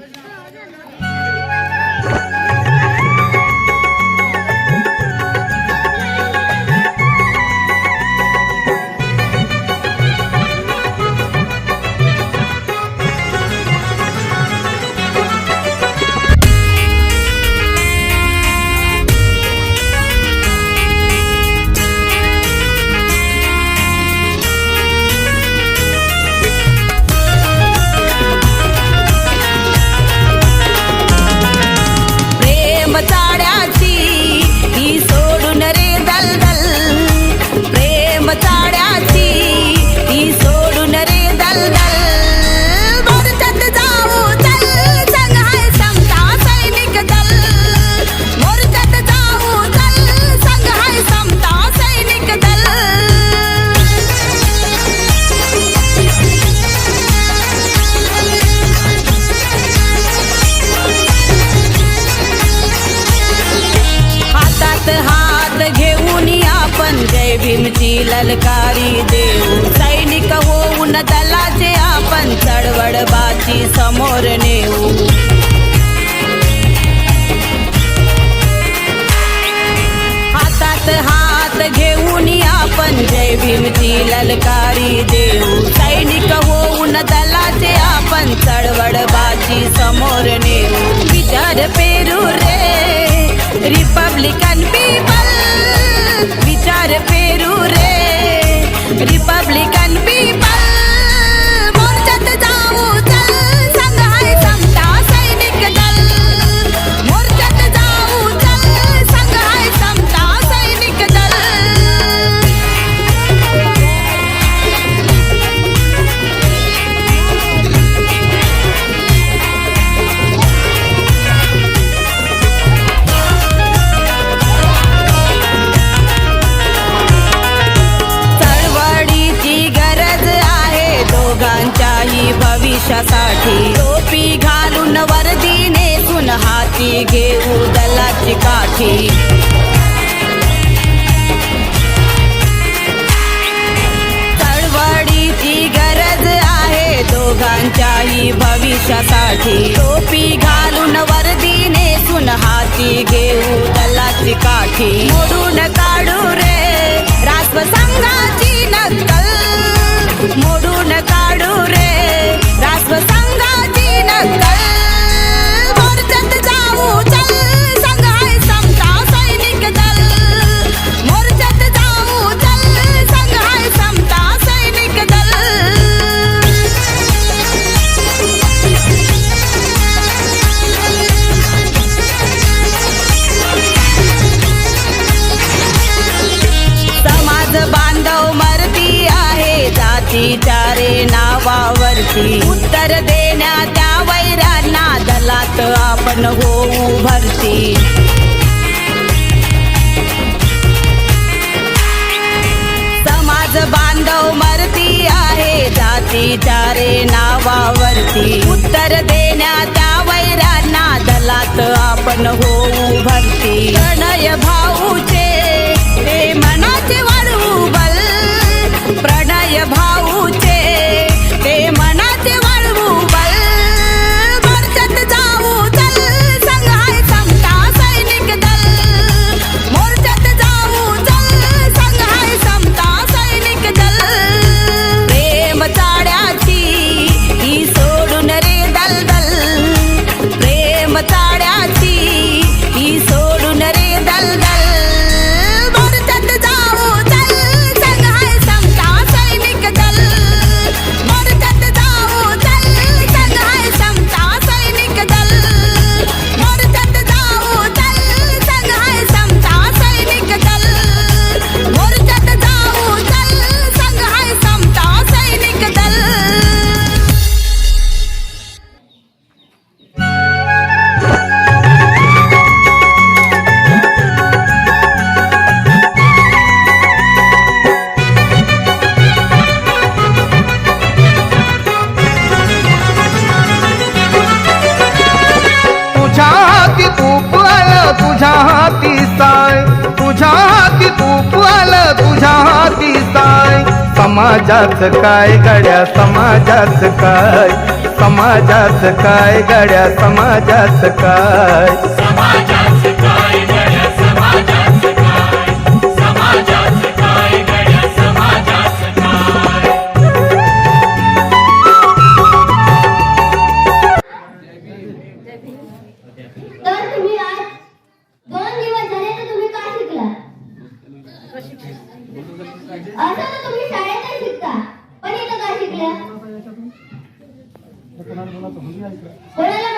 对啊就是这 बलात्कारी देऊ. सैनिक होऊन दलाचे आपण चळवळ बाची समोर नेऊ. हातात हात घेऊन आपण जय भीमची ललकारी देऊ. सैनिक हो उन दलाचे आपण चळवळ बाची समोर नेऊ. विचार पे हाती घेऊ दलाची काठी. तळवडीची गरज आहे दोघांच्याही भविष्यासाठी. टोपी घालून वर्दी नेसून हाती घेऊ दलाची काठी. मोडून काढू रे भरती उत्तर देण्या त्या वैरांना दलात आपण होऊ भरती. समाज बांधव मरती आहे जाती चारे नावावरती. उत्तर देण्या त्या वैरांना दलात आपण हो समाजात काय गड्या समाजात काय? समाजात काय गड्या समाजात काय? तर तुम्ही कोणाला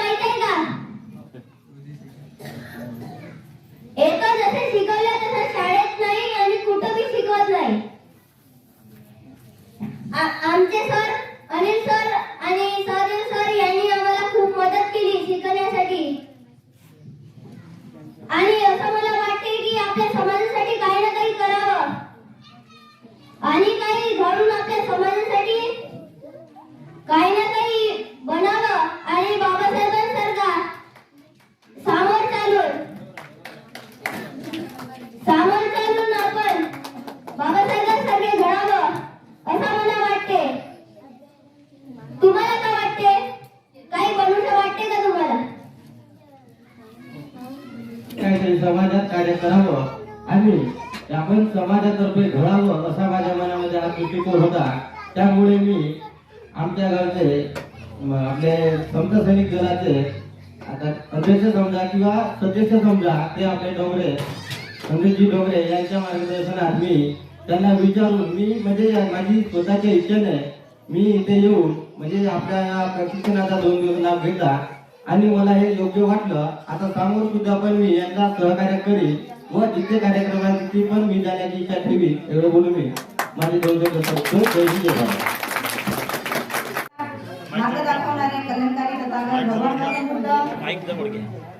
समाजात कार्य करावं आणि आपण समाजातर्फे घडावं असा माझ्या मनामध्ये हा दृष्टिकोन होता. त्यामुळे मी आमच्या गावचे आपले समता सैनिक दलाचे आता अध्यक्ष समजा किंवा सदस्य समजा ते आपले डोंगरे संदेशजी डोंगरे यांच्या मार्गदर्शनात मी त्यांना विचारून मी म्हणजे माझी स्वतःच्या इच्छेने मी इथे येऊन म्हणजे आपल्या या प्रशिक्षणाचा दोन दिवस लाभ घेतला. आणि मला हे योग्य वाटलं. आता समोर सुद्धा पण मी यांना सहकार्य करीन व जिथे कार्यक्रम आहे तिथे पण मी जाण्याची इच्छा ठेवी एवढं बोलून मी माझे दोन दोन शब्द. मार्ग दाखवणारे तथागत भगवान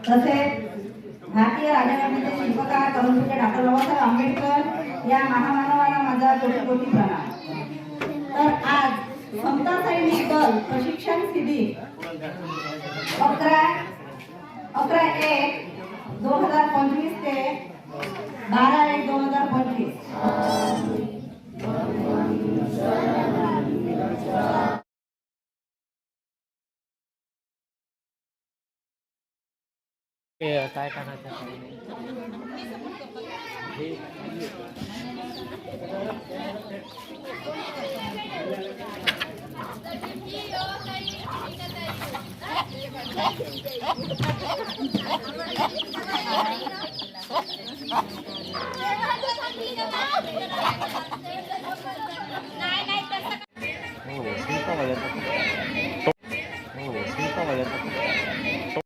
तसेच भारतीय राज्यघटनेचे शिल्पकार करुणपूज्य डॉक्टर बाबासाहेब आंबेडकर या महामानवाला माझा कोटी कोटी प्रणाम. तर आज समता सैनिक दल प्रशिक्षण शिबिर अकरा एक दो हज़ार पंचवीस बारह एक दो हज़ार पंचवीस। काय करना